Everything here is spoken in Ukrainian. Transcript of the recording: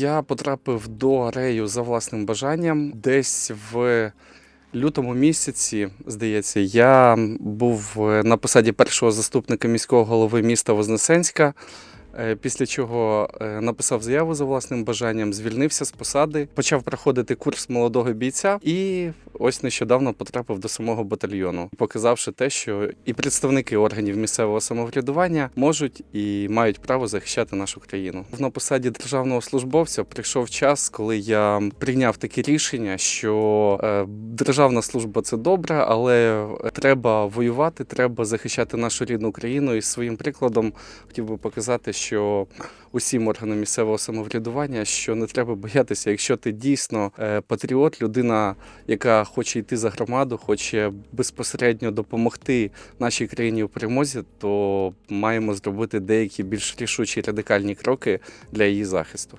Я потрапив до рею за власним бажанням. Десь в лютому місяці, здається, я був е, на посаді першого заступника міського голови міста Вознесенська. Е, Після чого е, написав заяву за власним бажанням, звільнився з посади, почав проходити курс молодого бійця і ось нещодавно потрапив до самого батальйону, показавши те, що і представники органів місцевого самоврядування можуть і мають право захищати нашу країну. На посаді державного службовця прийшов час, коли я прийняв таке рішення, що е, державна служба це добре, але треба воювати, треба захищати нашу рідну країну. І своїм прикладом хотів би показати, що усім органам місцевого самоврядування, що не треба боятися, якщо ти дійсно е, патріот, людина, яка хоче йти за громаду, хоче безпосередньо допомогти нашій країні у перемозі, то маємо зробити деякі більш рішучі радикальні кроки для її захисту.